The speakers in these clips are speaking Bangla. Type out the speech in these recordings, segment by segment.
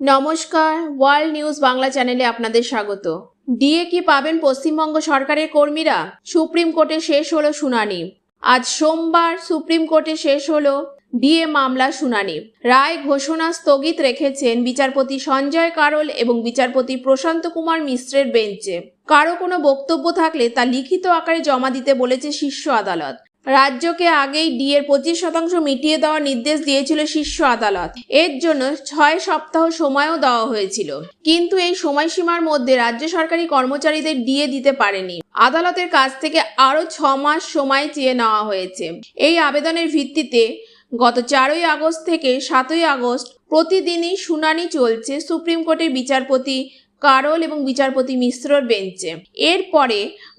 নমস্কার, ওয়ার্ল্ড নিউজ বাংলা চ্যানেলে আপনাদের স্বাগত। ডিএ কি পাবেন পশ্চিমবঙ্গ সরকারের কর্মীরা? সুপ্রিম কোর্টে শেষ হলো শুনানি। আজ সোমবার সুপ্রিম কোর্টে শেষ হলো ডিএ মামলা শুনানি। রায় ঘোষণা স্থগিত রেখেছেন বিচারপতি সঞ্জয় কারোল এবং বিচারপতি প্রশান্ত কুমার মিশ্রের বেঞ্চে। কারও কোনো বক্তব্য থাকলে তা লিখিত আকারে জমা দিতে বলেছে শীর্ষ আদালত। রাজ্যকে আগেই ডি এর পঁচিশ শতাংশ মিটিয়ে দেওয়ার নির্দেশ দিয়েছিল শীর্ষ আদালত। এর জন্য ছয় সপ্তাহ সময়ও দেওয়া হয়েছিল। কিন্তু এই সময়সীমার মধ্যে রাজ্য সরকারি কর্মচারীদের ডিএ দিতে পারেনি। আদালতের কাছ থেকে আরও ছ মাস সময় চেয়ে নেওয়া হয়েছে। এই আবেদনের ভিত্তিতে গত চারই আগস্ট থেকে সাতই আগস্ট প্রতিদিনই শুনানি চলছে সুপ্রিম কোর্টের বিচারপতি কারল এবং বিচারপতি মিশ্রর বেঞ্চে। এরপরে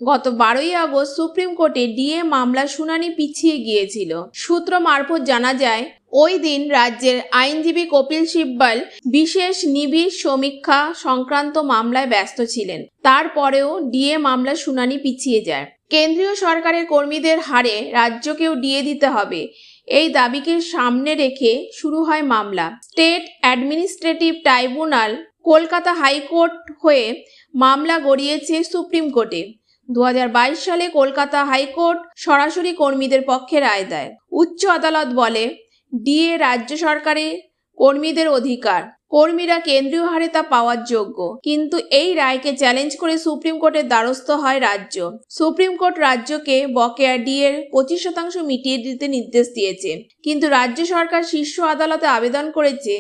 গত বারোই আগস্ট সুপ্রিম কোর্টে ডিএ মামলা শুনানি পিছিয়ে গিয়েছিল। সূত্র মারফত জানা যায়, ওই দিন রাজ্যের আইনজীবী কপিল সিব্বল বিশেষ নিবিড় সমীক্ষা সংক্রান্ত মামলায় ব্যস্ত ছিলেন। তারপরেও ডিএ মামলা শুনানি পিছিয়ে যায়। কেন্দ্রীয় সরকারের কর্মীদের হারে রাজ্যকেও ডিএ দিতে হবে। এই দাবিকে সামনে রেখে শুরু হয় মামলা। State administrative tribunal Kolkata high court হয়ে মামলা গড়িয়েছে সুপ্রিম কোর্টে। দু হাজার বাইশ সালে কলকাতা হাইকোর্ট সরাসরি কর্মীদের পক্ষে রায় দেয়। উচ্চ আদালত বলে, ডিএ রাজ্য সরকারের কর্মীদের অধিকার। কর্মীরা কেন্দ্রীয় হারে তা পাওয়ার যোগ্য। কিন্তু এই রায়কে চ্যালেঞ্জ করে সুপ্রিম কোর্টের দ্বারস্থ হয় রাজ্য। সুপ্রিম কোর্ট রাজ্যকে বকেয়া ডিএর পঁচিশ শতাংশ মিটিয়ে দিতে নির্দেশ দিয়েছে। কিন্তু রাজ্য সরকার শীর্ষ আদালতে আবেদন করেছে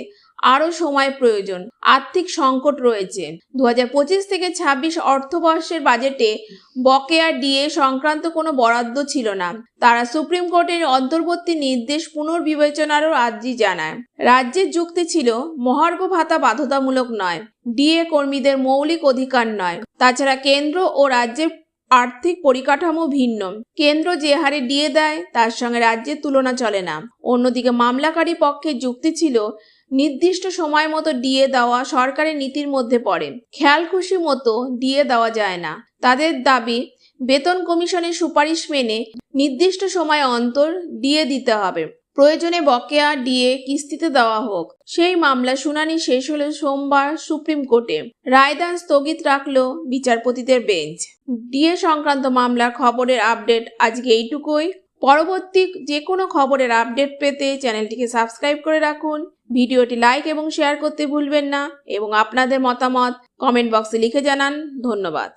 আরও সময় প্রয়োজন। আর্থিক সংকট রয়েছে। দু থেকে ছাব্বিশ অর্থবর্ষের বাজেটে বকেয়া ডিএ সংক্রান্ত কোনো বরাদ্দ ছিল না। তারা সুপ্রিম কোর্টের অন্তর্বর্তী নির্দেশ পুনর্বিবেচনারও আর্জি জানায়। রাজ্যের যুক্তি ছিল, মহার্ঘ ভাতা বাধ্যতামূলক নয়, ডিএ কর্মীদের মৌলিক অধিকার নয়। তাছাড়া কেন্দ্র ও রাজ্যের আর্থিক পরিকাঠামো ভিন্ন। কেন্দ্র যে হারে ডিএ দেয়, তার সঙ্গে রাজ্যের তুলনা চলে না। অন্যদিকে মামলাকারী পক্ষের যুক্তি ছিল নির্দিষ্ট সময় মতো ডিএ দেওয়া সরকারের নীতির মধ্যে পড়ে। খেয়াল খুশি মতো ডিএ দেওয়া যায় না। তাদের দাবি, বেতন কমিশনের সুপারিশ মেনে নির্দিষ্ট সময় অন্তর ডিএ দিতে হবে। প্রয়োজনে বকেয়া ডিএ কিস্তিতে দেওয়া হোক। সেই মামলা শুনানি শেষ হলো সোমবার সুপ্রিম কোর্টে রায়দান স্থগিত রাখল বিচারপতিদের বেঞ্চ। ডিএ সংক্রান্ত মামলার খবরের আপডেট আজকে এইটুকুই। পরবর্তী যে কোনো খবরের আপডেট পেতে চ্যানেলটিকে সাবস্ক্রাইব করে রাখুন। ভিডিওটি লাইক এবং শেয়ার করতে ভুলবেন না এবং আপনাদের মতামত কমেন্ট বক্সে লিখে জানান। ধন্যবাদ।